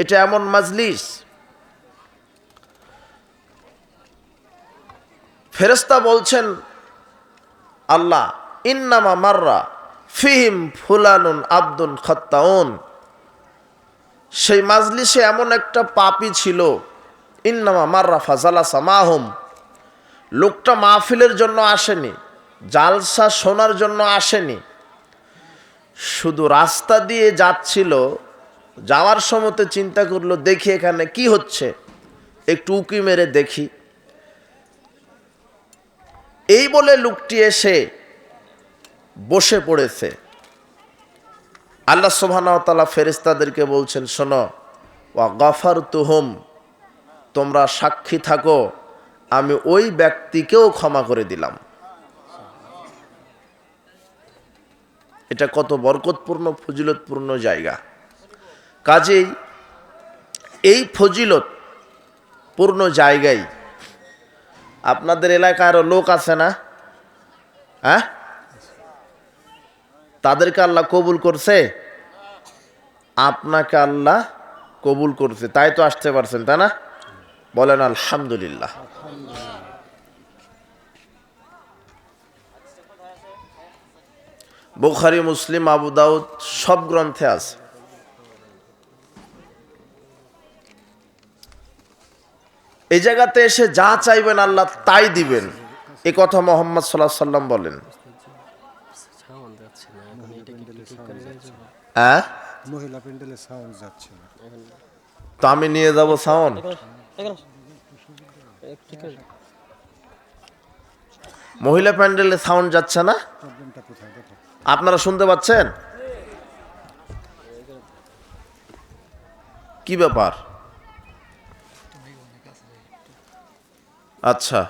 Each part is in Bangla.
এটা এমন মাজলিস। ফেরেস্তা বলছেন, আল্লাহ, ইন্নামা মাররা ফিহিম ফুলানুন আব্দুল খত্তাউন। সেই মাজলিসে এমন একটা পাপি ছিল, ইন্নামা মাররা ফাজালা সামাহুম। লোকটা মাহফিলের জন্য আসেনি, জালসা শোনার জন্য আসেনি। শুধু রাস্তা দিয়ে যাচ্ছিল যাওয়ার সময়তে চিন্তা করল, দেখি এখানে কি হচ্ছে। একটু উকি মেরে দেখি। এই বলে লোকটি এসে বসে পড়েছে। আল্লাহ সুবহানাহু ফেরিস্তাদেরকে বলছেন, শোনো, ওয়া গফার তুহুম তোমরা সাক্ষী থাকো, আমি ওই ব্যক্তিকেও ক্ষমা করে দিলাম। এটা কত বরকতপূর্ণ, ফজিলতপূর্ণ জায়গা। কাজেই এই ফজিলত পূর্ণ জায়গায় আপনাদের এলাকায় আরও লোক আছে না? হ্যাঁ? তাদেরকে আল্লাহ কবুল করছে? আপনাকে আল্লাহ কবুল করছে। তাই তো আসতে পারছেন, তাই না? বলেন আলহামদুলিল্লাহ। বুখারি, মুসলিম, আবু দাউদ সব গ্রন্থে আছে। এই জায়গাতে এসে যা চাইবেন আল্লাহ তাই দিবেন। এ কথা মোহাম্মদ সাল্লাহ সাল্লাম বলেন। হ্যাঁ? মহিলা প্যান্ডেলে সাউন্ড যাচ্ছে না। তো আমি নিয়ে যাব সাউন্ড? মহিলা প্যান্ডেলে সাউন্ড যাচ্ছে না? আপনারা শুনতে পাচ্ছেন? কি ব্যাপার? আচ্ছা।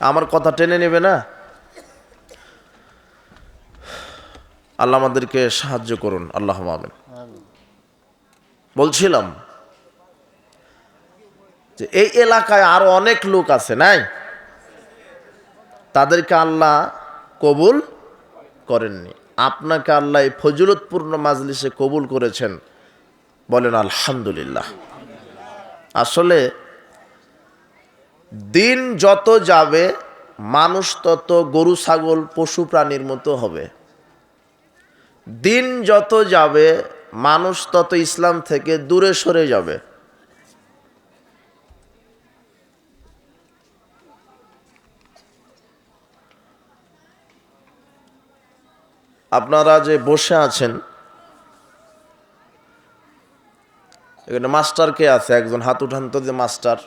আমার কথা টেনে নেবে না? আল্লাহ আমাদেরকে সাহায্য করুন, আল্লাহ আমিন। বলছিলাম যে এই এলাকায় আরও অনেক লোক আছে, নাই? তাদেরকে আল্লাহ কবুল করেননি। আপনাকে আল্লাহ এই ফজিলতপূর্ণ মাজলিসে কবুল করেছেন। বলেন, আলহামদুলিল্লাহ। আসলে দিন যত যাবে, মানুষ তত গরু, ছাগল, পশু, প্রাণীর মতো হবে। দিন যত যাবে, মানুষ তত ইসলাম থেকে দূরে সরে যাবে। আপনারা যে বসে আছেন, এখানে মাস্টার কে আছে? একজন হাত উঠান তো যে মাস্টার।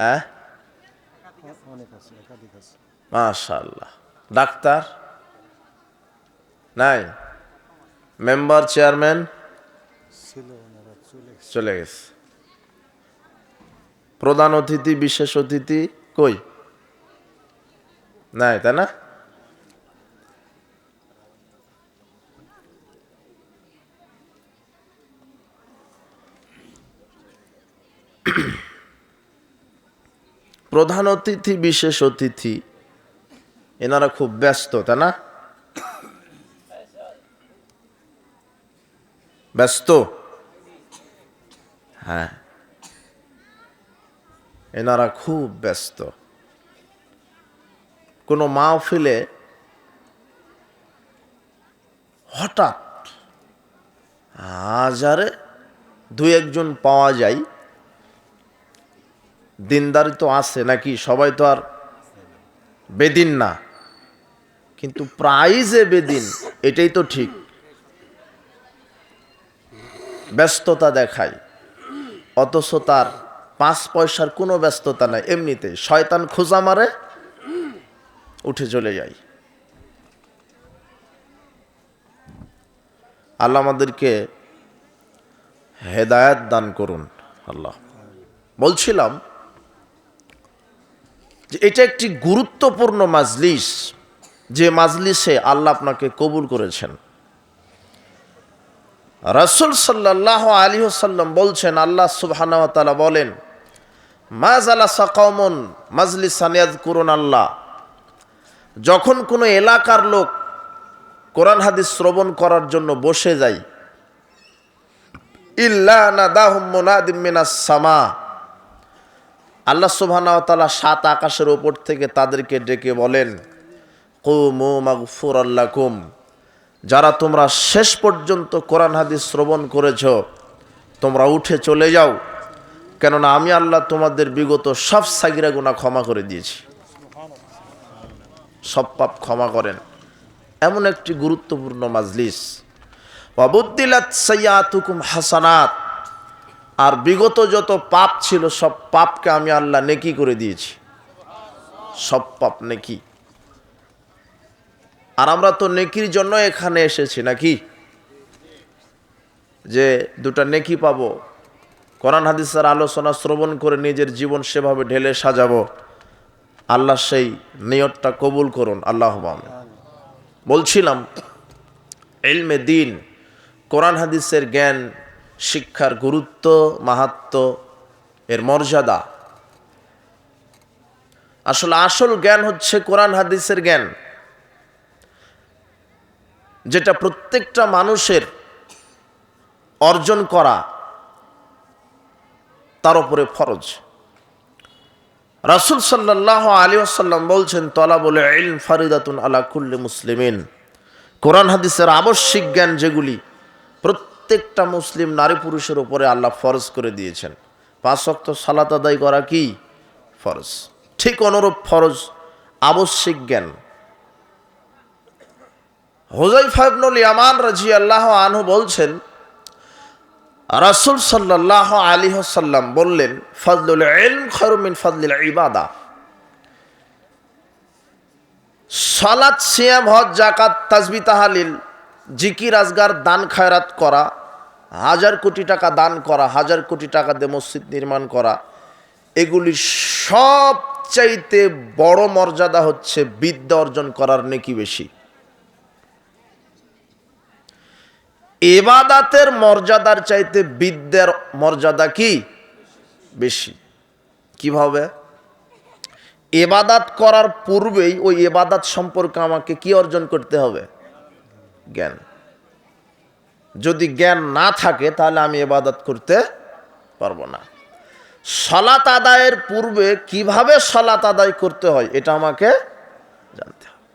হ্যাঁ? মাশাল্লাহ ডাক্তার? নাই? Member, chairman? চলে গেছে। প্রধান অতিথি, বিশেষ অতিথি কই? নাই, তাই না? প্রধান অতিথি, বিশেষ অতিথি। এনারা খুব ব্যস্ত, তাই না? ব্যস্ত? হ্যাঁ। এনারা খুব ব্যস্ত। কোনো মাহফিলে হঠাৎ হাজারে দু একজন পাওয়া যায় দিনদারি তো আছে নাকি? সবাই তো আর বেদিন না। কিন্তু প্রায় যে বেদিন, এটাই তো ঠিক। ব্যস্ততা দেখায়। অথচ তার পাঁচ পয়সার কোনো ব্যস্ততা নাই। এমনিতে শয়তান খোঁজা মারে, উঠে চলে যায়। আল্লাহ আমাদেরকে হেদায়াত দান করুন, আল্লাহ। বলছিলাম যে এটা একটি গুরুত্বপূর্ণ মাজলিস যে মাজলিসে আল্লাহ আপনাকে কবুল করেছেন। রাসুল সাল্লাহ আলী সাল্লাম বলছেন, আল্লাহ তাআলা বলেন মাজালা সাকমন মাজলিস সানিয়াদ করুন আল্লাহ। যখন কোনো এলাকার লোক কোরআন হাদিস শ্রবণ করার জন্য বসে যাই ইল্লা নাদাহুম মুনাদিম মিনাস সামা। আল্লাহ তাআলা সাত আকাশের ওপর থেকে তাদেরকে ডেকে বলেন, কুমু মাগফুরাল্লাকুম যারা তোমরা শেষ পর্যন্ত কোরআন হাদিস শ্রবণ করেছ, তোমরা উঠে চলে যাও। কেননা আমি আল্লাহ তোমাদের বিগত সব সাগিরা গুণা ক্ষমা করে দিয়েছি। সব পাপ ক্ষমা করেন। এমন একটি গুরুত্বপূর্ণ মাজলিস। অবুদ্দিলাত সৈয়াতুকুম হাসানাত। আর বিগত যত পাপ ছিল, সব পাপকে আমি আল্লাহ নেকি করে দিয়েছি। সব পাপ নেকি। আর আমরা তো নেকির জন্য এখানে এসেছি, নাকি? যে দুটা নেকি পাবো। কোরআন হাদিসের আলোচনা শ্রবণ করে নিজের জীবন সেভাবে ঢেলে সাজাবো। আল্লাহ সেই নিয়তটা কবুল করুন, আল্লাহ। বলছিলাম এলমে দিন, কোরআন হাদিসের জ্ঞান শিক্ষার গুরুত্ব, মাহাত্ম, এর মর্যাদা। আসলে আসল জ্ঞান হচ্ছে কোরআন হাদিসের জ্ঞান। যেটা প্রত্যেকটা মানুষের অর্জন করা, তার উপরে ফরজ। রাসুল সাল্লাহ আলী আসাল্লাম বলছেন তলা বলে ইলম ফারিদাতুন আলা কুল্লি মুসলিমিন। কোরআন হাদিসের আবশ্যিক জ্ঞান যেগুলি প্রত্যেকটা মুসলিম নারী পুরুষের উপরে আল্লাহ ফরজ করে দিয়েছেন। পাঁচ অক্ত সালাত আদায় করা কি? ফরজ। ঠিক অনুরূপ ফরজ আবশ্যিক জ্ঞান। হোজাই ফাইবনুল ইয়ামান রাজি আল্লাহ আনহু বলছেন, রাসুল সাল্লাহ আলী সাল্লাম বললেন ফজলুল ইলম খরমিন ফজলিল ইবাদা। সালাত, সিয়াম, হজ জাকাত তাজবি, তাহালিল জিকির আজগার দান খায়রাত করা, হাজার কোটি টাকা দান করা, হাজার কোটি টাকা দিয়ে মসজিদ নির্মাণ করা, এগুলি সব চাইতে বড় মর্যাদা হচ্ছে বিদ্যা অর্জন করার নেকি বেশি। এবাদাতের মর্যাদার চাইতে বিদ্যার মর্যাদা কি? বেশি। কীভাবে? এবাদাত করার পূর্বেই ওই এবাদাত সম্পর্কে আমাকে কি অর্জন করতে হবে? জ্ঞান। যদি জ্ঞান না থাকে, তাহলে আমি এবাদত করতে পারব না। সলাত আদায়ের পূর্বে কীভাবে সলাত আদায় করতে হয়, এটা আমাকে জানতে হবে।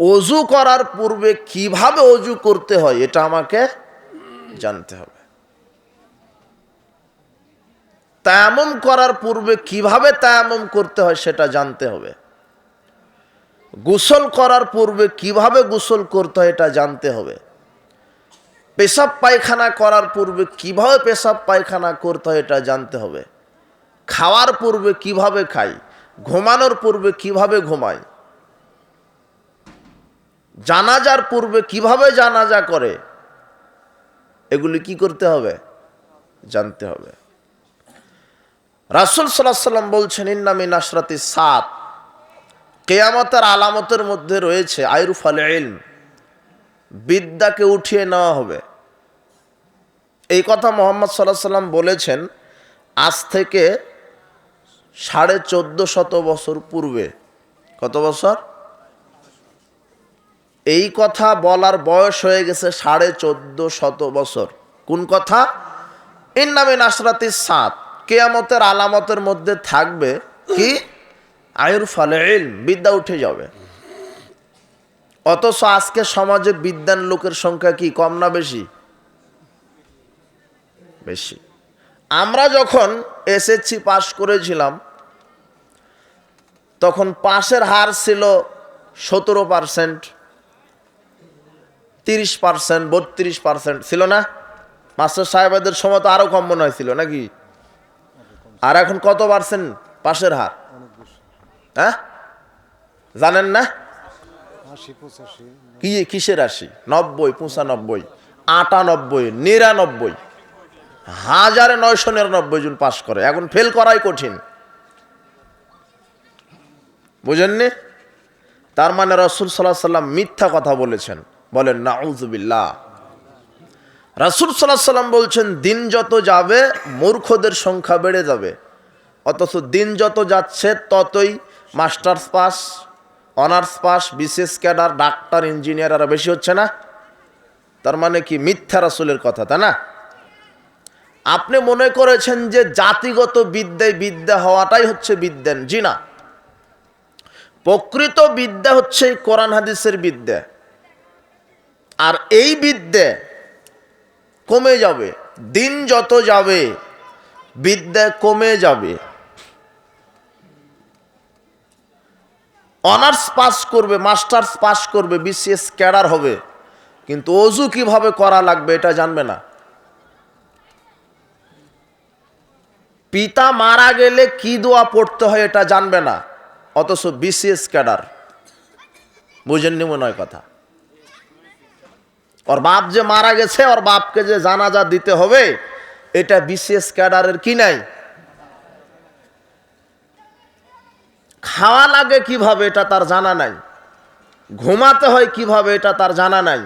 অজু করার পূর্বে কীভাবে অজু করতে হয়, এটা আমাকে জানতে হবে। তায়ামুম করার পূর্বে কীভাবে তায়ামুম করতে হয়, সেটা জানতে হবে। গোসল করার পূর্বে কীভাবে গোসল করতে হয় এটা জানতে হবে। পেশাব পায়খানা করার পূর্বে কীভাবে পেশাব পায়খানা করতে হয় এটা জানতে হবে। খাওয়ার পূর্বে কীভাবে খাই, ঘুমানোর পূর্বে কীভাবে ঘুমাই, জানাজার পূর্বে কীভাবে জানাজা করে, এগুলি কি করতে হবে? জানতে হবে। রাসুল সাল্লাহ সাল্লাম বলছেন, ইন্নামি নাসরাতি সাত। কেয়ামতের আলামতের মধ্যে রয়েছে আইরুফ আল ইলম। বিদ্যাকে উঠিয়ে নেওয়া হবে। এই কথা মোহাম্মদ সাল্লাহ সাল্লাম বলেছেন, আজ থেকে সাড়ে চোদ্দ শত বছর পূর্বে। কত বছর? এই কথা বলার বয়স হয়ে গেছে সাড়ে চোদ্দ শত বছর। কোন কথা? এর নামে নাসরাতি সাত। কেয়ামতের আলামতের মধ্যে থাকবে কি? আয়ুর ফলে বিদ্যা উঠে যাবে। অথচ আজকে সমাজে বিদ্যান লোকের সংখ্যা কি, কম না বেশি? বেশি। আমরা যখন এসএসসি পাশ করেছিলাম, তখন পাশের হার ছিল সতেরো পার্সেন্ট তিরিশ পার্সেন্ট বত্রিশ পার্সেন্ট ছিল না? মাস্টার সাহেবদের সময় তো আরও কম মনে হয়েছিল নাকি? আর এখন কত পার্সেন্ট পাশের হার? হ্যাঁ? জানেন না? কি, কিসের রাশি নব্বই, পঁচানব্বই, আটানব্বই, নিরানব্বই। হাজারে নয়শো নিরানব্বই জন পাশ করে। এখন ফেল করাই কঠিন। বুঝেননি? তার মানে রসুল সাল্লাহ সাল্লাম মিথ্যা কথা বলেছেন। বলেন নাউজুবিল্লাহ রাসুল সাল্লাহ সাল্লাম বলছেন, দিন যত যাবে, মূর্খদের সংখ্যা বেড়ে যাবে। অথচ দিন যত যাচ্ছে, ততই মাস্টার্স পাস, অনার্স পাস বিশেষ ক্যাডার, ডাক্তার, ইঞ্জিনিয়ার আরও বেশি হচ্ছে না? তার মানে কি মিথ্যা রাসুলের কথা, তাই না? আপনি মনে করেছেন যে জাতিগত বিদ্যায় বিদ্যা হওয়াটাই হচ্ছে বিদ্যান জি না। প্রকৃত বিদ্যা হচ্ছে কোরআন হাদিসের বিদ্যা। আর এই বিদ্যা কমে যাবে, দিন যত যাবে, বিদ্যা কমে যাবে। অনার্স পাস করবে, মাস্টার্স পাস করবে, বিসিএস ক্যাডার হবে। কিন্তু অজু কীভাবে করা লাগবে এটা জানবে না। পিতা মারা গেলে কি দোয়া পড়তে হয় এটা জানবে না। অথচ বিসিএস ক্যাডার। বুঝেননি মনে হয় কথা। ওর বাপ যে মারা গেছে, ওর বাপকে যে জানাজা দিতে হবে, এটা বিসিএস ক্যাডারের কি নাই? খাওয়া লাগে কীভাবে এটা তার জানা নাই? ঘুমাতে হয় কীভাবে এটা তার জানা নাই?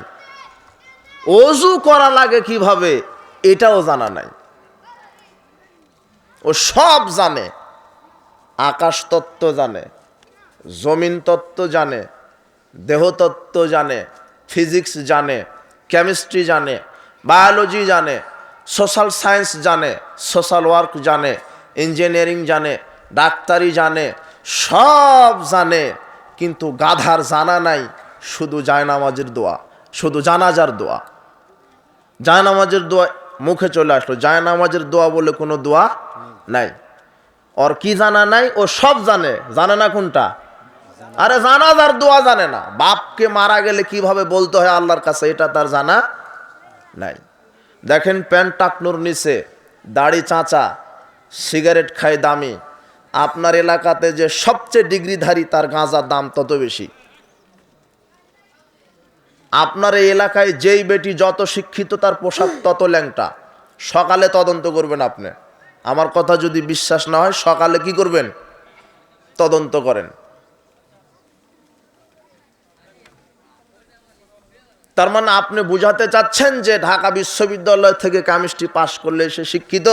অজু করা লাগে কীভাবে এটাও জানা নাই। ও সব জানে, আকাশ তত্ত্ব জানে, জমিন তত্ত্ব জানে দেহতত্ত্ব জানে, ফিজিক্স জানে, কেমিস্ট্রি জানে, বায়োলজি জানে, সোশ্যাল সায়েন্স জানে, সোশ্যাল ওয়ার্ক জানে, ইঞ্জিনিয়ারিং জানে, ডাক্তারি জানে সব জানে, কিন্তু গাধার জানা নাই, শুধু জায়নামাজের দোয়া, শুধু জানাজার দোয়া। জায়নামাজের দোয়া মুখে চলে আসলো, জায়নামাজের দোয়া বলে কোনো দোয়া নাই। ওর কি জানা নাই, ও সব জানে জানে না কোনটা? আরে জানাজার দোয়া জানে না। বাপকে মারা গেলে কীভাবে বলতে হয় আল্লাহর কাছে, এটা তার জানা নাই। দেখেন প্যান্ট টাকনুর নিচে, দাড়ি চাঁচা, সিগারেট খায় দামি আপনার এলাকাতে যে সবচেয়ে ডিগ্রিধারী, তার গাঁজার দাম তত বেশি। আপনার এই এলাকায় যেই বেটি যত শিক্ষিত, তার পোশাক তত ল্যাংটা। সকালে তদন্ত করবেন আপনি। আমার কথা যদি বিশ্বাস না হয়, সকালে কি করবেন? তদন্ত করেন। তার মানে আপনি বুঝাতে চাচ্ছেন যে ঢাকা বিশ্ববিদ্যালয় থেকে কেমিস্ট্রি পাশ করলে সে শিক্ষিত?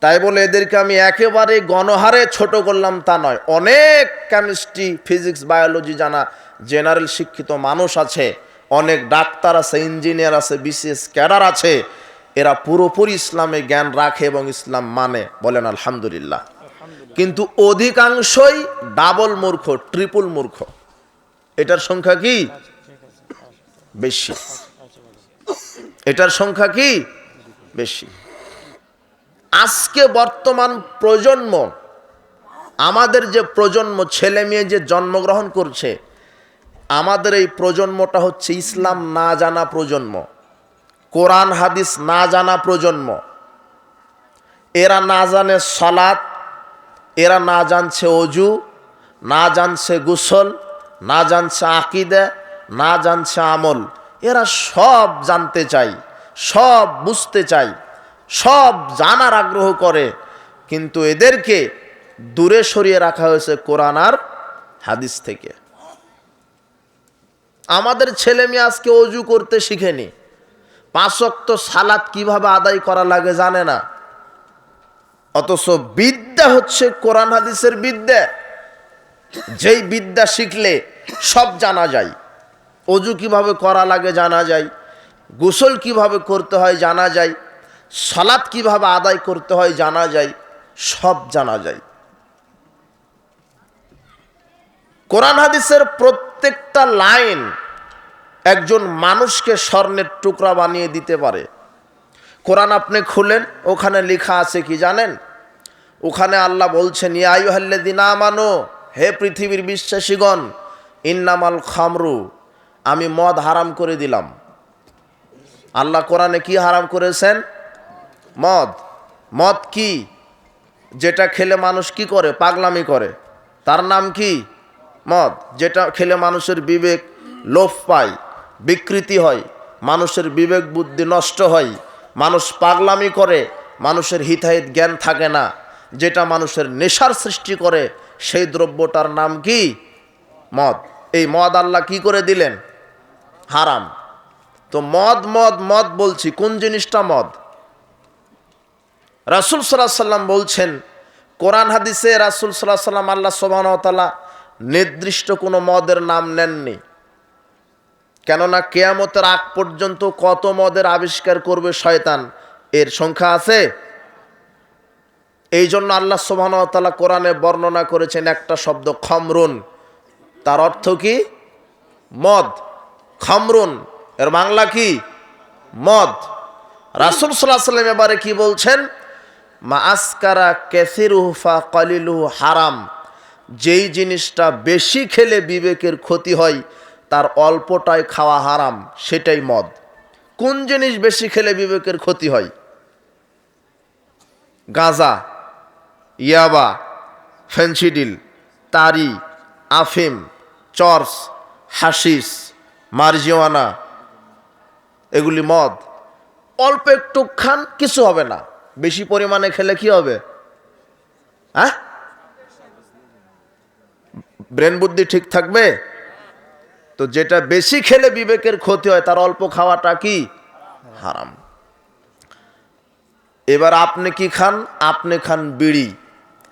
তাই বলে এদেরকে আমি একেবারে গণহারে ছোট করলাম তা নয়। অনেক কেমিস্ট্রি ফিজিক্স বায়োলজি জানা জেনারেল শিক্ষিত মানুষ আছে অনেক ডাক্তার আছে ইঞ্জিনিয়ার আছে বিশেষ ক্যাডার আছে এরা পুরোপুরি ইসলামে জ্ঞান রাখে এবং ইসলাম মানে বলেন আলহামদুলিল্লাহ। কিন্তু অধিকাংশই ডাবল মূর্খ ট্রিপল মূর্খ। এটার সংখ্যা কি? বেশি। এটার সংখ্যা কি? বেশি। আজকে বর্তমান প্রজন্ম, আমাদের যে প্রজন্ম, ছেলে মেয়ে যে জন্মগ্রহণ করছে, আমাদের এই প্রজন্মটা হচ্ছে ইসলাম না জানা প্রজন্ম, কোরআন, হাদিস না জানা প্রজন্ম। এরা না জানে সলাৎ এরা না জানছে অজু, না জানছে গুসল, না জানছে আকিদে, না জানছে আমল। এরা সব জানতে চাই সব বুঝতে চাই সব জানার আগ্রহ করে, কিন্তু এদেরকে দূরে সরিয়ে রাখা হয়েছে কোরআন আর হাদিস থেকে। আমাদের ছেলে মেয়ে আজকে অজু করতে শিখেনি। পাঁচক্ত সালাত কীভাবে আদায় করা লাগে জানে না। অথচ বিদ্যা হচ্ছে কোরআন হাদিসের বিদ্যা। যেই বিদ্যা শিখলে সব জানা যায়। অজু কীভাবে করা লাগে জানা যায়। গোসল কীভাবে করতে হয় জানা যায়। সালাত কীভাবে আদায় করতে হয় জানা যায়, সব জানা যায়। কোরআন হাদিসের প্রত্যেকটা লাইন একজন মানুষকে স্বর্ণের টুকরা বানিয়ে দিতে পারে। কোরআন আপনি খুলেন, ওখানে লেখা আছে কি জানেন? ওখানে আল্লাহ বলছেন ইয়াইহাল্লেদিন মানো হে পৃথিবীর বিশ্বাসীগণ, ইন্নামাল খামরু, আমি মদ হারাম করে দিলাম। আল্লাহ কোরআনে কি হারাম করেছেন? মদ। মদ কি? যেটা খেলে মানুষ কি করে? পাগলামি করে। তার নাম কি? মদ। যেটা খেলে মানুষের বিবেক লোভ পায়, বিকৃতি হয়, মানুষের বিবেক বুদ্ধি নষ্ট হয়, মানুষ পাগলামি করে, মানুষের হিতাহিত জ্ঞান থাকে না। যেটা মানুষের নেশার সৃষ্টি করে, সেই দ্রব্যটার নাম কি? মদ। এই মদ আল্লাহ কি করে দিলেন? হারাম। তো মদ মদ মদ বলছি। কোন জিনিসটা মদ? রাসুল সাল্লাহ সাল্লাম বলছেন, কোরআন হাদিসে রাসুল সাল্লাহ সাল্লাম আল্লাহ সোবাহতালা নির্দিষ্ট কোনো মদের নাম নেননি। কেননা কেয়ামতের আগ পর্যন্ত কত মদের আবিষ্কার করবে শয়তান, এর সংখ্যা আছে? এই জন্য আল্লাহ সোবাহতালা কোরআনে বর্ণনা করেছেন একটা শব্দ, খমরুন। তার অর্থ কি? মদ। খমরুন। এর বাংলা কি? মদ। রাসুল সাল্লাহ সাল্লাম এবারে কি বলছেন? মা আসকারা ক্যাসিরুহফা কলিলুহু হারাম। যেই জিনিসটা বেশি খেলে বিবেকের ক্ষতি হয়, তার অল্পটাই খাওয়া হারাম, সেটাই মদ। কোন জিনিস বেশি খেলে বিবেকের ক্ষতি হয়? গাঁজা, ইয়াবা, ফেন্সিডিল, তারি, আফিম, চর্স হাসিস মার্জিওয়ানা, এগুলি মদ। অল্প একটু খান, কিছু হবে না। বেশি পরিমাণে খেলে কি হবে? হ্যাঁ? ব্রেন বুদ্ধি ঠিক থাকবে? তো যেটা বেশি খেলে বিবেকের ক্ষতি হয়, তার অল্প খাওয়াটা কি? হারাম। এবার আপনি কি খান? আপনি খান বিড়ি,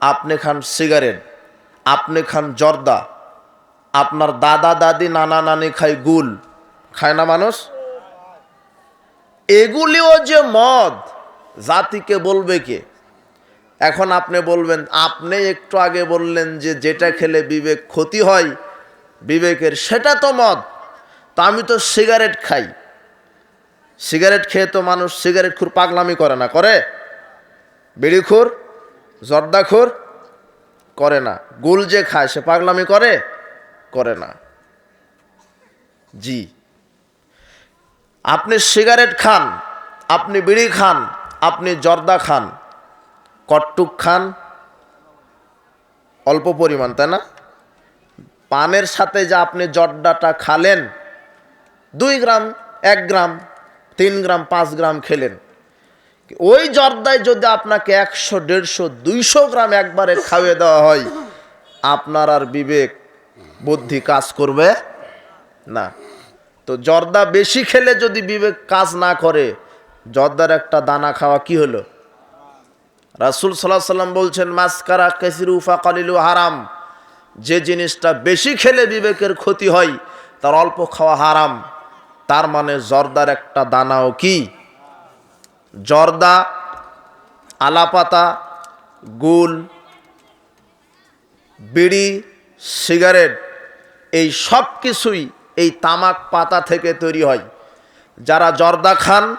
আপনি খান সিগারেট, আপনি খান জর্দা, আপনার দাদা দাদি নানা নানি খায় গুল, খায় না মানুষ? এগুলিও যে মদ জাতিকে বলবে কে? এখন আপনি বলবেন, আপনি একটু আগে বললেন যে যেটা খেলে বিবেক ক্ষতি হয়, বিবেকের সেটা তো মদ। তা আমি তো সিগারেট খাই। সিগারেট খেয়ে তো মানুষ সিগারেট খুর পাগলামি করে না, করে? বিড়িখুর জর্দাখুর করে না। গুল যে খায়, সে পাগলামি করে? করে না। জি। আপনি সিগারেট খান, আপনি বিড়ি খান আপনি জর্দা খান, কট্টুক খান, অল্প পরিমাণ, তাই না? পানের সাথে যা আপনি জর্দাটা খালেন, দুই গ্রাম, এক গ্রাম, তিন গ্রাম, পাঁচ গ্রাম খেলেন। ওই জর্দায় যদি আপনাকে একশো, দেড়শো, দুইশো গ্রাম একবারে খাওয়িয়ে দেওয়া হয়, আপনার আর বিবেক, বুদ্ধি কাজ করবে না। তো জর্দা বেশি খেলে যদি বিবেক কাজ না করে জর্দার একটা দানা খাওয়া কি হলো? রাসুল সাল্লাহ সাল্লাম বলছেন, মাস্কারা কেসিরুফা কালিলু হারাম। যে জিনিসটা বেশি খেলে বিবেকের ক্ষতি হয়, তার অল্প খাওয়া হারাম। তার মানে জর্দার একটা দানাও কি? জর্দা, আলাপাতা, গুল, বিড়ি, সিগারেট, এই সব কিছুই এই তামাক পাতা থেকে তৈরি হয়। যারা জর্দা খান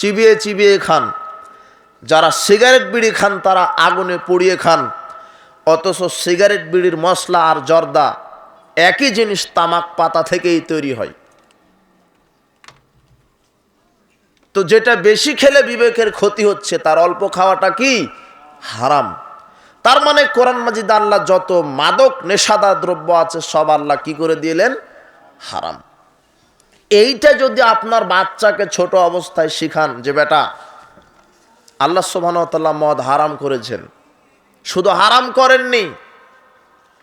চিবিয়ে চিবিয়ে খান। যারা সিগারেট বিড়ি খান, তারা আগুনে পুড়িয়ে খান। অথচ সিগারেট বিড়ির মশলা আর জর্দা একই জিনিস তামাক পাতা থেকেই তৈরি হয়। তো যেটা বেশি খেলে বিবেকের ক্ষতি হচ্ছে, তার অল্প খাওয়াটা কি? হারাম। তার মানে কোরআন মাজিদ আল্লাহ যত মাদক নেশাদার দ্রব্য আছে, সব আল্লাহ কি করে দিলেন? হারাম। এইটা যদি আপনার বাচ্চাকে ছোট অবস্থায় শিখান যে, বেটা, আল্লাহ সোবাহতাল্লাহ মদ হারাম করেছেন। শুধু হারাম করেননি।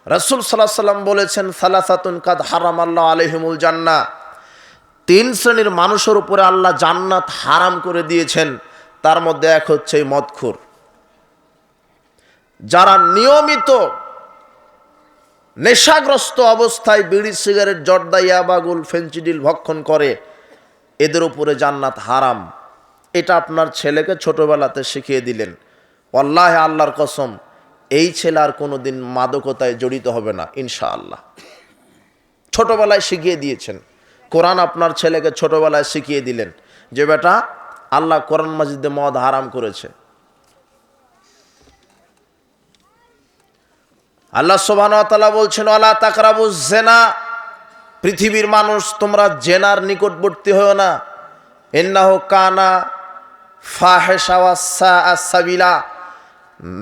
রসুল সাল্লাহ সাল্লাম বলেছেন, সালাসাতুন কাদ হারাম আল্লাহ আলহিমুল জান্না। তিন শ্রেণির মানুষের উপরে আল্লাহ জান্নাত হারাম করে দিয়েছেন। তার মধ্যে এক হচ্ছে এই মদখুর। যারা নিয়মিত নেশাগ্রস্ত অবস্থায় বিড়ি, সিগারেট, জর্দা, ইয়াবাগুল ফেন্সিডিল ভক্ষণ করে। এদের উপরে জান্নাত হারাম। এটা আপনার ছেলেকে ছোটবেলাতে শিখিয়ে দিলেন। আল্লাহ আল্লাহর কসম, এই ছেলে আর কোনো দিন মাদকতায় জড়িত হবে না, ইনশাআল্লাহ। ছোটবেলায় শিখিয়ে দিয়েছেন। কোরআন আপনার ছেলেকে ছোটবেলায় শিখিয়ে দিলেন যে, বেটা, আল্লাহ কোরআন মাজিদে মদ হারাম করেছে। আল্লাহ সোবানতালা বলছেন আল্লাহ তাকরাবু জেনা পৃথিবীর মানুষ তোমরা জেনার নিকটবর্তী হও না এন্নাহ কানা ফাহেসাওয়াসা আসাবিলা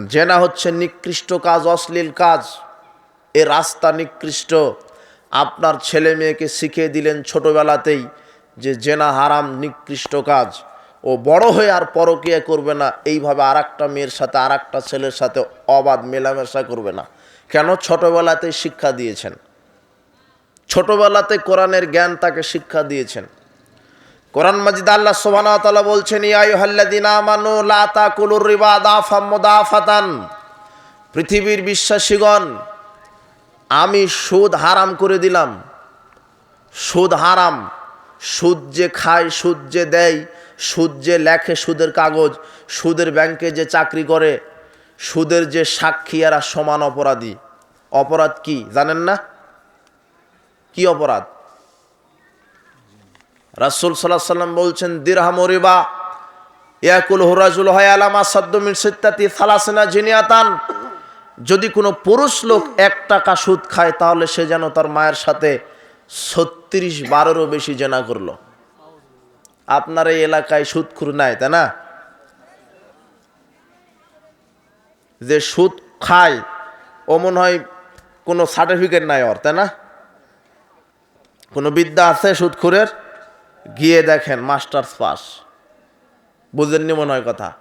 জেনা হচ্ছে নিকৃষ্ট কাজ অশ্লীল কাজ এ রাস্তা নিকৃষ্ট আপনার ছেলে মেয়েকে শিখিয়ে দিলেন ছোটবেলাতেই যে জেনা হারাম নিকৃষ্ট কাজ ও বড় হয়ে আর পরকিয়া করবে না এইভাবে আর মেয়ের সাথে আর ছেলের সাথে অবাধ মেলামেশা করবে না কেন ছোটবেলাতে শিক্ষা দিয়েছেন? ছোটবেলাতে কোরআনের জ্ঞান তাকে শিক্ষা দিয়েছেন। কোরআন মাজিদ আল্লাহ তালা বলছেন পৃথিবীর বিশ্বাসীগণ, আমি সুদ হারাম করে দিলাম। সুদ হারাম। সুদ যে খায়, সুদ যে দেয়, সুদ যে লেখে সুদের কাগজ, সুদের ব্যাংকে যে চাকরি করে সুদের যে সাক্ষী এরা সমান অপরাধী। অপরাধ কি, জানেন না? কি অপরাধ? রাসুল সাল্লাহ সাল্লাম বলছেন, দিরহাম রিবা, ইয়াকুল হুরাজুল হয় আলামা সাদ্দমিন সিত্তাতি সালাসিনা জিনিয়াতান। যদি কোনো পুরুষ লোক এক টাকা সুদ খায়, তাহলে সে যেন তার মায়ের সাথে ছত্রিশ বারেরও বেশি জেনা করল। আপনার এই এলাকায় সুদখুর নাই, তাই না? যে সুদ খায়, ও মনে হয় কোনো সার্টিফিকেট নাই ওর, তাই না? কোনো বিদ্যা আছে সুদখুরের? গিয়ে দেখেন মাস্টার্স পাস বুঝেননি মনে হয় কথা?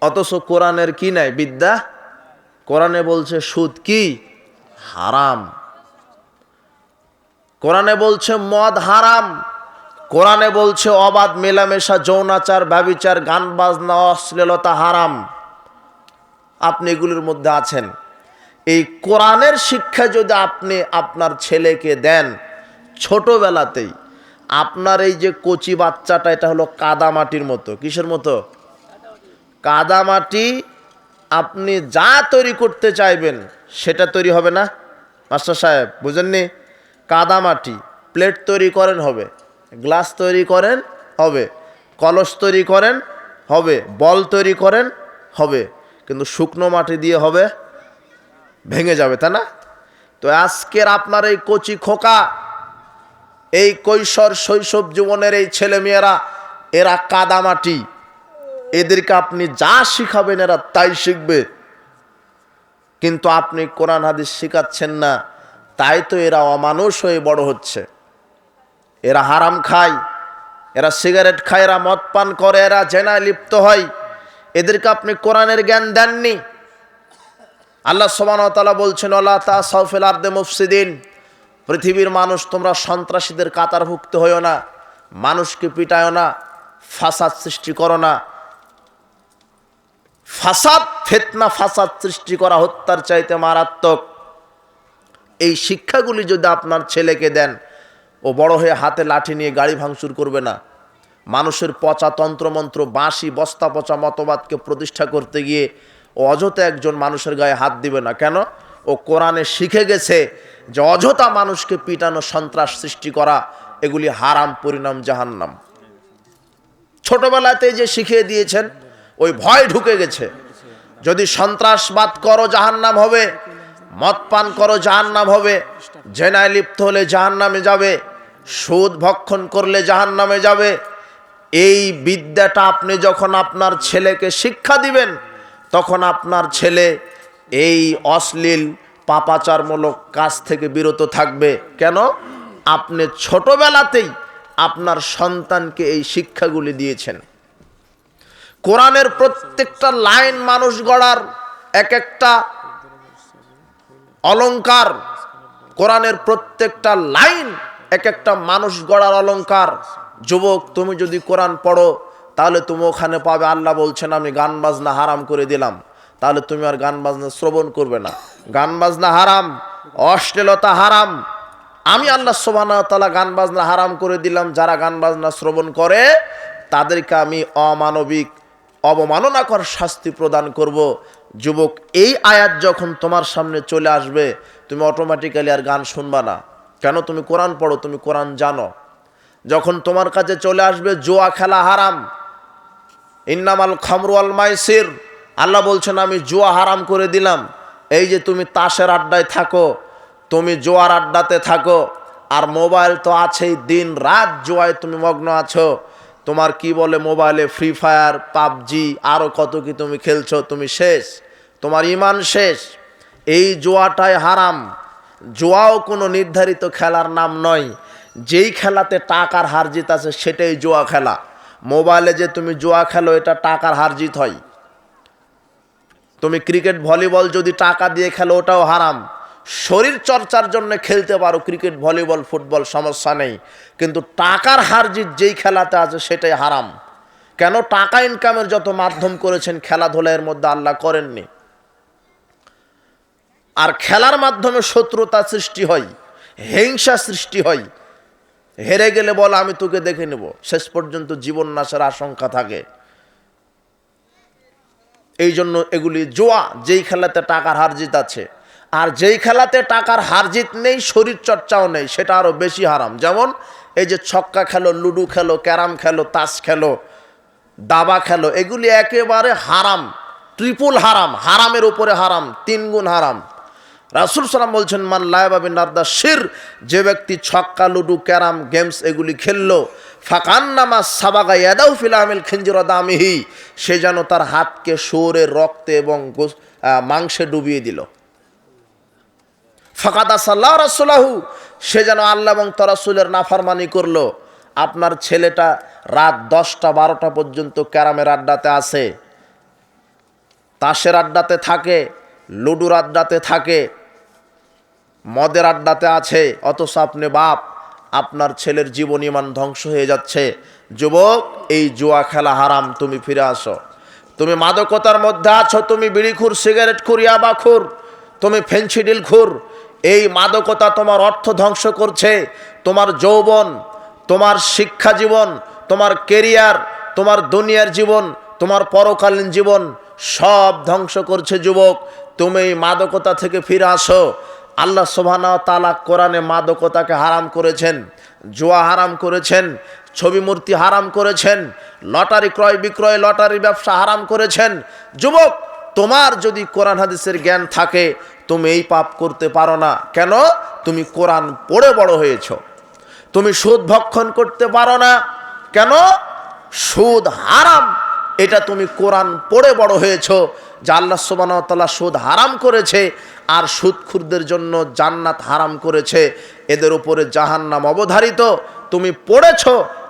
অথচ কোরআনের কি নাই বিদ্যা? কোরআনে বলছে সুদ কি? হারাম। কোরআনে বলছে মদ হারাম। কোরআনে বলছে, অবাধ মেলামেশা, যৌনাচার, ব্যবিচার, গান বাজনা, অশ্লীলতা হারাম। আপনি এগুলির মধ্যে আছেন। এই কোরআনের শিক্ষা যদি আপনি আপনার ছেলেকে দেন ছোটবেলাতেই, আপনার এই যে কচি বাচ্চাটা, এটা হলো কাদামাটির মতো। কিসের মতো? কাদামাটি আপনি যা তৈরি করতে চাইবেন, সেটা তৈরি হবে না। মাস্টার সাহেব, বুঝেননি? কাদামাটি, প্লেট তৈরি করেন হবে। গ্লাস তৈরি করেন, হবে। কলস তৈরি করেন, হবে। বল তৈরি করেন, হবে। কিন্তু শুকনো মাটি দিয়ে হবে, ভেঙে যাবে, তাই না? তো আজকের আপনার এই কচি খোকা, এই কৈশোর শৈশব জীবনের এই ছেলেমেয়েরা, এরা কাদামাটি এদেরকে আপনি যা শিখাবেন, এরা তাই শিখবে। কিন্তু আপনি কোরআন হাদিস শিখাচ্ছেন না, তাই তো এরা অমানুষ হয়ে বড় হচ্ছে। এরা হারাম খায়, এরা সিগারেট খায়, এরা মদ পান করে, এরা জেনায় লিপ্ত হয়। এদেরকে আপনি কোরআনের জ্ঞান দেননি? আল্লাহ সোবানতালা বলছেন আল্লাহ তা সৌফেল আর্দে মুফসিদিন। পৃথিবীর মানুষ, তোমরা সন্ত্রাসীদের কাতারভুক্ত হইও না, মানুষকে পিটায় না, ফাসাদ সৃষ্টি করো না। ফাসাদ, ফেতনা, ফাসাদ সৃষ্টি করা, হত্যার চাইতে মারাত্মক। এই শিক্ষাগুলি যদি আপনার ছেলেকে দেন ও বড় হয়ে হাতে লাঠি নিয়ে গাড়ি ভাঙচুর করবে না। মানুষের পচা তন্ত্রমন্ত্র, বাঁশি, বস্তা পচা মতবাদকে প্রতিষ্ঠা করতে গিয়ে ও অযথা একজন মানুষের গায়ে হাত দিবে না। কেন? ও কোরআনে শিখে গেছে যে অযথা মানুষকে পিটানো সন্ত্রাস সৃষ্টি করা, এগুলি হারাম পরিণাম জাহান্নাম। ছোটবেলাতে যে শিখিয়ে দিয়েছেন, ওই ভয় ঢুকে গেছে। যদি সন্ত্রাসবাদ করো জাহান্নাম হবে মদ পান করো জাহান্নাম হবে, জেনায় লিপ্ত হলে জাহান্নামে যাবে সুদ ভক্ষণ করলে জাহান্নামে যাবে। এই বিদ্যাটা আপনি যখন আপনার ছেলেকে শিক্ষা দিবেন, তখন আপনার ছেলে এই অশ্লীল, পাপাচারমূলক কাজ থেকে বিরত থাকবে। কেন? আপনি ছোটবেলাতেই আপনার সন্তানকে এই শিক্ষাগুলি দিয়েছেন। কোরআনের প্রত্যেকটা লাইন মানুষ গড়ার এক একটা অলংকার, কোরআনের প্রত্যেকটা লাইন এক একটা মানুষ গড়ার অলংকার। যুবক, তুমি যদি কোরআন পড়ো, তাহলে তুমি ওখানে পাবে, আল্লাহ বলছেন, আমি গান বাজনা হারাম করে দিলাম। তাহলে তুমি আর গান বাজনা শ্রবণ করবে না। গান বাজনা হারাম, অশ্লীলতা হারাম। আমি আল্লাহ সোবানা তালা গান বাজনা হারাম করে দিলাম। যারা গান বাজনা শ্রবণ করে, তাদেরকে আমি অমানবিক, অবমাননাকর শাস্তি প্রদান করব। যুবক, এই আয়াত যখন তোমার সামনে চলে আসবে, তুমি অটোমেটিক্যালি আর গান শুনবা না। কেন তুমি কোরআন পড়ো, তুমি কোরআন জানো? যখন তোমার কাছে চলে আসবে, জোয়া খেলা হারাম। ইন্নামাল খামরু আল মাইসির। আল্লাহ বলছেন, আমি জুয়া হারাম করে দিলাম। এই যে তুমি তাসের আড্ডায় থাকো, তুমি জোয়ার আড্ডাতে থাকো, আর মোবাইল তো আছেই, দিন রাত জোয়ায় তুমি মগ্ন আছো। তোমার কি বলে মোবাইলে ফ্রি ফায়ার, পাবজি আরও কত কি তুমি খেলছো, তুমি শেষ। তোমার ইমান শেষ। এই জোয়াটাই হারাম। জোয়াও কোনো নির্ধারিত খেলার নাম নয়। যেই খেলাতে টাকার হার জিত আছে, সেটাই জোয়া খেলা। মোবাইলে যে তুমি জোয়া খেলো, এটা টাকার হার জিত হয়। তুমি ক্রিকেট ভলিবল যদি টাকা দিয়ে খেলো, ওটাও হারাম। শরীর চর্চার জন্য খেলতে পারো, ক্রিকেট, ভলিবল, ফুটবল, সমস্যা নেই। কিন্তু টাকার হার জিত যেই খেলাতে আছে, সেটাই হারাম। কেন? টাকা ইনকামের যত মাধ্যম করেছেন, খেলাধুলার মধ্যে আল্লাহ করেননি। আর খেলার মাধ্যমে শত্রুতা সৃষ্টি হয়, হিংসা সৃষ্টি হয়। হেরে গেলে বল, আমি তোকে দেখে নেব। শেষ পর্যন্ত জীবন নাশের আশঙ্কা থাকে। এই জন্য এগুলি জোয়া, যেই খেলাতে টাকার হারজিত আছে। আর যেই খেলাতে টাকার হারজিত নেই শরীর চর্চাও নেই, সেটা আরও বেশি হারাম। যেমন এই যে ছক্কা খেলো, লুডু খেলো, ক্যারাম খেলো, তাস খেলো, দাবা খেলো, এগুলি একেবারে হারাম ট্রিপুল হারাম, হারামের উপরে হারাম তিন গুণ হারাম। রাসুল সালাম বলছেন, মান লায়বাবিন নার্দা শির যে ব্যক্তি ছক্কা, লুডু, ক্যারাম, গেমস এগুলি খেললো, ফাকান্নামা সাবাগা ইয়াদাউ ফিলামিল খিঞ্জিরা দামিহি, সে যেন তার হাতকে শোরের রক্তে এবং মাংসে ডুবিয়ে দিল। ফাকাদা সাল্লাহ রাসুলাহু, সে যেন আল্লাহ এবং তরাসুলের নাফারমানি করল। আপনার ছেলেটা রাত দশটা, বারোটা পর্যন্ত ক্যারামের আড্ডাতে আসে তাসের আড্ডাতে থাকে, লুডুর আড্ডাতে থাকে মদের আড্ডাতে আছে, অথচ আপনি বাপ, আপনার ছেলের জীবন ইমান ধ্বংস হয়ে যাচ্ছে। যুবক, এই জুয়া খেলা হারাম, তুমি ফিরে আসো। তুমি মাদকতার মধ্যে আছো, তুমি বিড়িখুর, সিগারেট খুর, ইয়াবা খুর, তুমি ফেন্সিডিল খুর। এই মাদকতা তোমার অর্থ ধ্বংস করছে, তোমার যৌবন, তোমার শিক্ষা জীবন, তোমার কেরিয়ার, তোমার দুনিয়ার জীবন, তোমার পরকালীন জীবন সব ধ্বংস করছে যুবক। তুমি এই মাদকতা থেকে ফিরে আসো। আল্লাহ সোভানা তালা কোরআনে মাদকতাকে হারাম করেছেন, জুয়া হারাম করেছেন, ছবি মূর্তি হারাম করেছেন, লটারি ক্রয় বিক্রয়, লটারি ব্যবসা হারাম করেছেন। যুবক, তোমার যদি কোরআন হাদিসের জ্ঞান থাকে, তুমি এই পাপ করতে পারো না। কেন? তুমি কোরআন পড়ে বড় হয়েছ। তুমি সুদ ভক্ষণ করতে পারো না। কেন? সুদ হারাম। এটা তুমি কোরআন পড়ে বড় হয়েছো। যা আল্লাহ সুবাহতাল্লাহ সুদ হারাম করেছে আর সুদখুরদের জন্য জান্নাত হারাম করেছে, এদের উপরে জাহান্নাম অবধারিত। তুমি পড়েছ,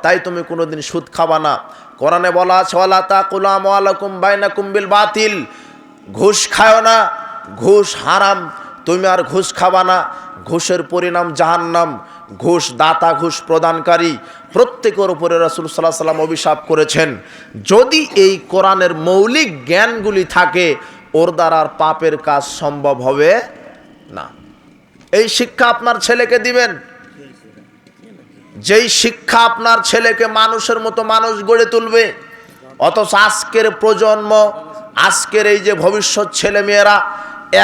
তাই তুমি কোনোদিন সুদ খাবা না। কোরআনে বলা আছে, ওয়ালা তাকুলাম ওয়ালাকুম বাইনাকুম বিল বাতিল। ঘুষ খায় না, ঘুষ হারাম। তুমি আর ঘুষ খাবা না, ঘুষের পরিণাম জাহান্নাম। ঘুষ দাতা ঘুষ প্রদানকারী প্রত্যেকের উপরে রসুল সাল্লাহ সাল্লাম অভিশাপ করেছেন। যদি এই কোরআনের মৌলিক জ্ঞানগুলি থাকে, ওর দ্বারা আর পাপের কাজ সম্ভব হবে না। এই শিক্ষা আপনার ছেলেকে দিবেন? যেই শিক্ষা আপনার ছেলেকে মানুষের মতো মানুষ গড়ে তুলবে, অথচ আজকের প্রজন্ম, আজকের এই যে ভবিষ্যৎ ছেলেমেয়েরা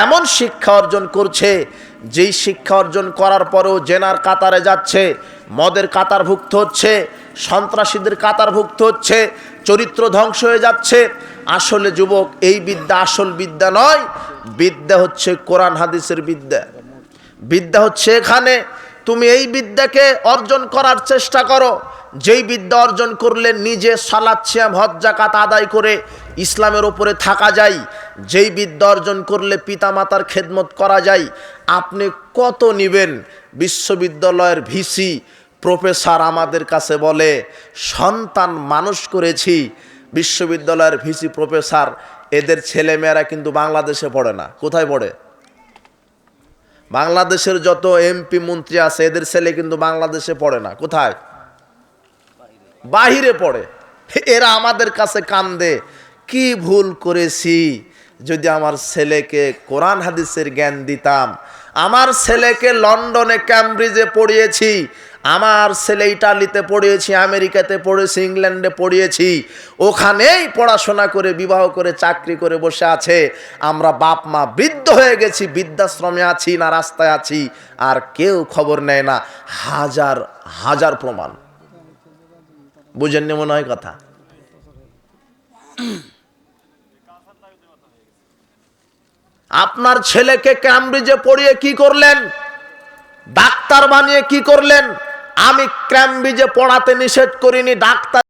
এমন শিক্ষা অর্জন করছে যেই শিক্ষা অর্জন করার পরেও জেনার কাতারে যাচ্ছে, মদের কাতারভুক্ত হচ্ছে, সন্ত্রাসীদের কাতারভুক্ত হচ্ছে, চরিত্র ধ্বংস হয়ে যাচ্ছে। আসলে যুবক, এই বিদ্যা আসল বিদ্যা নয়, বিদ্যা হচ্ছে কোরআন, হাদিসের বিদ্যা। বিদ্যা হচ্ছে এখানে, তুমি এই বিদ্যাকে অর্জন করার চেষ্টা করো যেই বিদ্যা অর্জন করলে নিজে সালাদ সিয়াম, হজ জাকাত আদায় করে ইসলামের ওপরে থাকা যায়। যেই বিদ্যা অর্জন করলে পিতামাতার খেদমত করা যায়। আপনি কত নিবেন? বিশ্ববিদ্যালয়ের ভিসি, প্রফেসর আমাদের কাছে বলে, সন্তান মানুষ করেছি, বিশ্ববিদ্যালয়ের ভিসি, প্রফেসর, এদের ছেলেমেয়েরা কিন্তু বাংলাদেশে পড়ে না। কোথায় পড়ে? বাংলাদেশের যত এমপি, মন্ত্রী আছে, এদের ছেলে কিন্তু বাংলাদেশে পড়ে না। কোথায়? বাহিরে পড়ে। এরা আমাদের কাছে কান্দে, কি ভুল করেছি? যদি আমার ছেলেকে কোরআন হাদিসের জ্ঞান দিতাম, আমার ছেলেকে লন্ডনে, ক্যামব্রিজে পড়িয়েছি, আমার ছেলে ইটালিতে পড়িয়েছি, আমেরিকাতে পড়েছি, ইংল্যান্ডে পড়িয়েছি, ওখানেই পড়াশোনা করে, বিবাহ করে, চাকরি করে বসে আছে, আমরা বাপ মা বৃদ্ধ হয়ে গেছি, বৃদ্ধাশ্রমে আছি না রাস্তায় আছি, আর কেউ খবর নেয় না। হাজার হাজার প্রমাণ। বুঝেননি মনে হয় কথা। আপনার ছেলেকে ক্যামব্রিজে পড়িয়ে কি করলেন? ডাক্তার বানিয়ে কি করলেন? আমি ক্যামব্রিজে পড়াতে নিষেধ করিনি, ডাক্তার